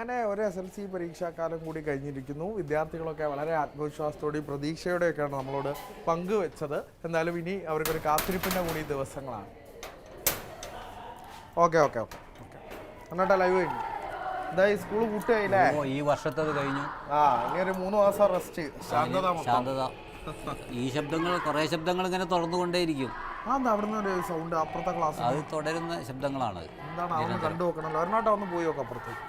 അങ്ങനെ ഒരു S L C പരീക്ഷാക്കാലം കൂടി കഴിഞ്ഞിരിക്കുന്നു. വിദ്യാർത്ഥികളൊക്കെ വളരെ ആത്മവിശ്വാസത്തോടെയും പ്രതീക്ഷയോടെയൊക്കെയാണ് നമ്മളോട് പങ്കുവെച്ചത്. എന്നാലും ഇനി അവർക്കൊരു കാത്തിരിപ്പിന്റെ കൂടി ദിവസങ്ങളാണ്. Okay okay okay okay. എന്നിട്ടാ ലൈവ് കഴിഞ്ഞു. എന്താ ഈ സ്കൂൾ കൂട്ടുകയില്ലേ ഈ വർഷത്തത് കഴിഞ്ഞു. ആ ഇനി ഒരു മൂന്ന് മാസം റെസ്റ്റ് ശാന്തത ശാന്തത. ഈ ശബ്ദങ്ങൾ കുറേ ശബ്ദങ്ങൾ ഇങ്ങനെ തുറന്നുകൊണ്ടേയിരിക്കും. ഒരു സൗണ്ട് അപ്പുറത്തെ ക്ലാസ് അത് തുടരുന്ന ശബ്ദങ്ങളാണ്. എന്താണ് കണ്ടു നോക്കണല്ലോ ഒരെണ്ണോട്ടം ഒന്ന് പോയി നോക്കാം അപ്പുറത്തേക്ക്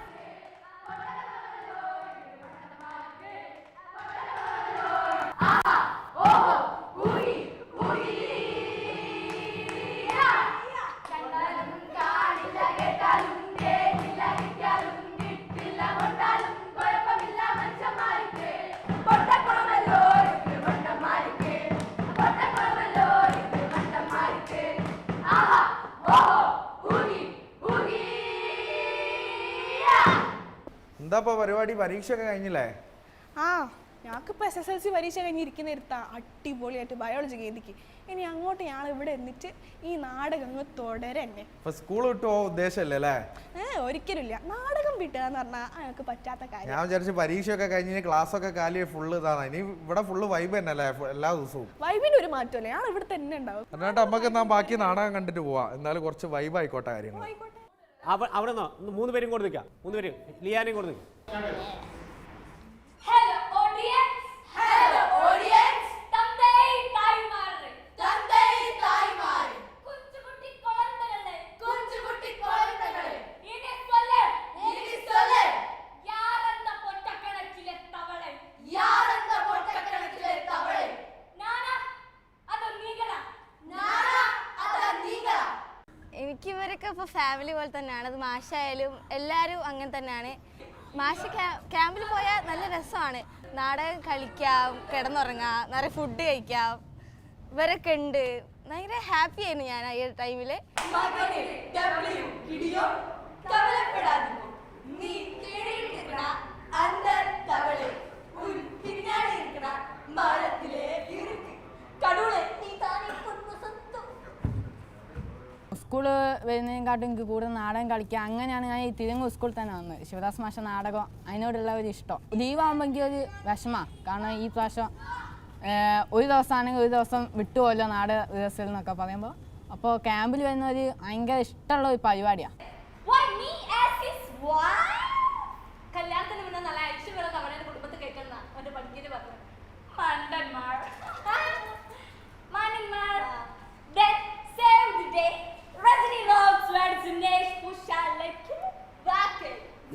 എന്താ പരിപാടി? പരീക്ഷയൊക്കെ കഴിഞ്ഞില്ലേ? ആ ഞങ്ങൾക്കിപ്പോൾ എസ് എസ് എൽ സി പരീക്ഷ കഴിഞ്ഞിരിക്കുന്ന ഇരുത്താ അടിപൊളിയായിട്ട് ബയോളജി ഗീതിക്ക് ഇനി അങ്ങോട്ട് ഞങ്ങൾ ഇവിടെ എന്നിട്ട് ഈ നാടകം തുടരന്നെ. ഇപ്പൊ സ്കൂൾ വിട്ടോ ഉദ്ദേശമല്ലേ അല്ലേ? ഏ ഒരിക്കലുമില്ല നാടകം വിട്ടുക എന്ന് പറഞ്ഞാൽ ഞങ്ങൾക്ക് പറ്റാത്ത കാര്യം. ഞാൻ വിചാരിച്ചു പരീക്ഷയൊക്കെ കഴിഞ്ഞ് ക്ലാസ് ഒക്കെ കാലി ഫുള്ള് ഇതാണ്. ഇനി ഇവിടെ ഫുള്ള് വൈബ് തന്നെ അല്ലേ എല്ലാ ദിവസവും? വൈബിന്റെ ഒരു മാറ്റം അല്ലേ ഞാൻ ഇവിടെ തന്നെ ഉണ്ടാവും. എന്നിട്ട് നമുക്ക് എന്നാ ബാക്കി നാടകം കണ്ടിട്ട് പോവാം. എന്നാലും കുറച്ച് വൈബ് ആയിക്കോട്ടെ കാര്യങ്ങൾ ആയിക്കോട്ടെ. അവിടെ നിന്ന്? മൂന്ന് പേരും കൊടുത്തേക്കാം മൂന്ന് പേരും. ലിയാനും കൂടെ എനിക്ക് ഇവരൊക്കെ ഇപ്പോൾ ഫാമിലി പോലെ തന്നെയാണ്. അത് മാഷായാലും എല്ലാവരും അങ്ങനെ തന്നെയാണ്. മാഷ് ക്യാമ്പിൽ പോയാൽ നല്ല രസമാണ്. നാടകം കളിക്കാം കിടന്നുറങ്ങാം നിറയെ ഫുഡ് കഴിക്കാം. ഇവരൊക്കെ ഉണ്ട്. ഭയങ്കര ഹാപ്പി ആയിരുന്നു ഞാൻ ഈ ടൈമിൽ സ്കൂൾ വരുന്നതിനെക്കാട്ടും എനിക്ക് കൂടുതൽ നാടകം കളിക്കുക അങ്ങനെയാണ് ഞാൻ ഈ തിരുങ്ങ് സ്കൂളിൽ തന്നെ വന്നത്. ശിവദാസ് മാഷ നാടകം അതിനോടുള്ള ഒരു ഇഷ്ടം. ലീവാകുമ്പോൾ എനിക്ക് ഒരു വിഷമമാണ് കാരണം ഈ പ്രാവശ്യം ഒരു ദിവസമാണെങ്കിൽ ഒരു ദിവസം വിട്ടുപോലോ നാട് റിഹേഴ്സൽ എന്നൊക്കെ പറയുമ്പോൾ. അപ്പോൾ ക്യാമ്പിൽ വരുന്ന ഒരു ഭയങ്കര ഇഷ്ടമുള്ള ഒരു പരിപാടിയാണ്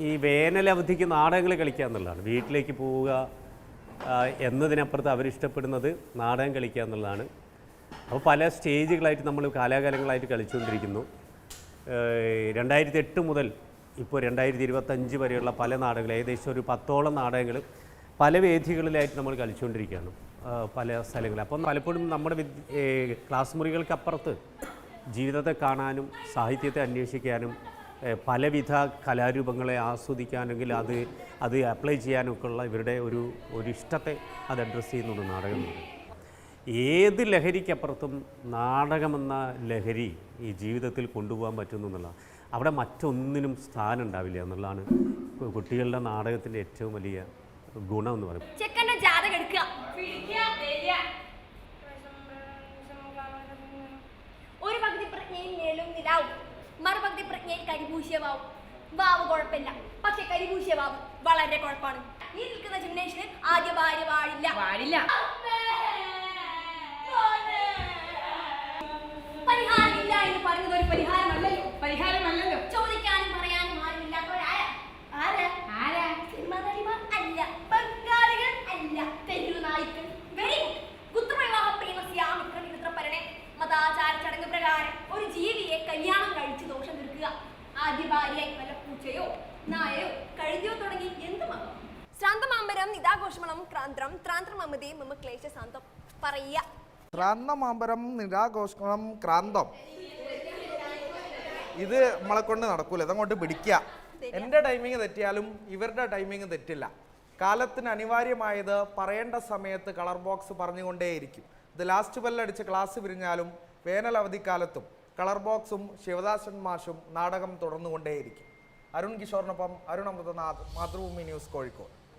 ഈ വേനൽ അവധിക്ക് നാടകങ്ങൾ കളിക്കുക എന്നുള്ളതാണ്. വീട്ടിലേക്ക് പോവുക എന്നതിനപ്പുറത്ത് അവരിഷ്ടപ്പെടുന്നത് നാടകം കളിക്കുക എന്നുള്ളതാണ്. അപ്പോൾ പല സ്റ്റേജുകളായിട്ട് നമ്മൾ കാലാകാലങ്ങളായിട്ട് കളിച്ചുകൊണ്ടിരിക്കുന്നു. രണ്ടായിരത്തി എട്ട് മുതൽ ഇപ്പോൾ രണ്ടായിരത്തി ഇരുപത്തഞ്ച് വരെയുള്ള പല നാടകങ്ങൾ ഏകദേശം ഒരു പത്തോളം നാടകങ്ങൾ പല വേദികളിലായിട്ട് നമ്മൾ കളിച്ചുകൊണ്ടിരിക്കുകയാണ് പല സ്ഥലങ്ങളിൽ. അപ്പം പലപ്പോഴും നമ്മുടെ ക്ലാസ് മുറികൾക്കപ്പുറത്ത് ജീവിതത്തെ കാണാനും സാഹിത്യത്തെ അന്വേഷിക്കാനും പലവിധ കലാരൂപങ്ങളെ ആസ്വദിക്കാനെങ്കിൽ അത് അത് അപ്ലൈ ചെയ്യാനൊക്കെ ഉള്ള ഇവരുടെ ഒരു ഒരു ഇഷ്ടത്തെ അത് അഡ്രസ്സ് ചെയ്യുന്നുണ്ട് നാടകം എന്ന് പറയുന്നത്. ഏത് ലഹരിക്കപ്പുറത്തും നാടകമെന്ന ലഹരി ഈ ജീവിതത്തിൽ കൊണ്ടുപോകാൻ പറ്റുന്നു എന്നുള്ളതാണ്. അവിടെ മറ്റൊന്നിനും സ്ഥാനം ഉണ്ടാവില്ല എന്നുള്ളതാണ് കുട്ടികളുടെ നാടകത്തിന്റെ ഏറ്റവും വലിയ ഗുണം എന്ന് പറയുന്നത്. ചെക്കന്റെ ജാതകം എടുക്കുക. ഒരു പകുതി പ്രജ്ഞയിൽ നിലവും നിലാവും. മറുപകുതി കരിപൂശിയ വാവ് വാവ് കുഴപ്പമില്ല. പക്ഷെ കരിഭൂഷ്യമാവും വളരെ കുഴപ്പമാണ്. ഈ നിൽക്കുന്ന ജിംനേഷന് ആദ്യ ഭാര്യ വാഴില്ല. പാടില്ല പരിഹാരമില്ല എന്ന് പറയുന്നത് ഒരു പരിഹാരമല്ലല്ലോ. പരിഹാരമല്ലല്ലോ. ചോദിക്കാനും പറയാനും ആരുമില്ലാത്തവരാരാ? ആരാ? ആരാ? സിനിമാ നടിമാർ അല്ല. ബംഗാളികൾ അല്ല. നായ്ക്കൾ. വെരി വിമിത്ര പരണെ മതാചാര ചടങ്ങ് പ്രകാരം ഒരു ദോഷം തീർക്കുക. ആദ്യ ഭാര്യയായി വല്ല പൂച്ചയോ നായയോ കഴുതിയോ തുടങ്ങി എന്തുമാകാം ശ്രാന്തമാമ്പരം നിതാഘോഷമണം ക്രാന്തം ത്രാന്തമമതേ മമ ക്ലേശ ശാന്തം. പറയ ശ്രാന്തമാമ്പരം നിരാഘോഷണം ക്രാന്തം. ഇത് നമ്മളെ കൊണ്ട് നടക്കൂല ഇതങ്ങോട്ട് പിടിക്കുക. എന്റെ ടൈമിങ് തെറ്റിയാലും ഇവരുടെ ടൈമിങ് തെറ്റില്ല. കാലത്തിന് അനിവാര്യമായത് പറയേണ്ട സമയത്ത് കളർ ബോക്സ് പറഞ്ഞുകൊണ്ടേയിരിക്കും. ഇത് ലാസ്റ്റ് ബെല്ലടിച്ച് ക്ലാസ് പിരിഞ്ഞാലും വേനൽ അവധിക്കാലത്തും കളർ ബോക്സും ശിവദാസൻ മാഷും നാടകം തുടർന്നുകൊണ്ടേയിരിക്കും. അരുൺ കിഷോറിനൊപ്പം അരുൺ അമൃതനാഥ് മാതൃഭൂമി ന്യൂസ് കോഴിക്കോട്.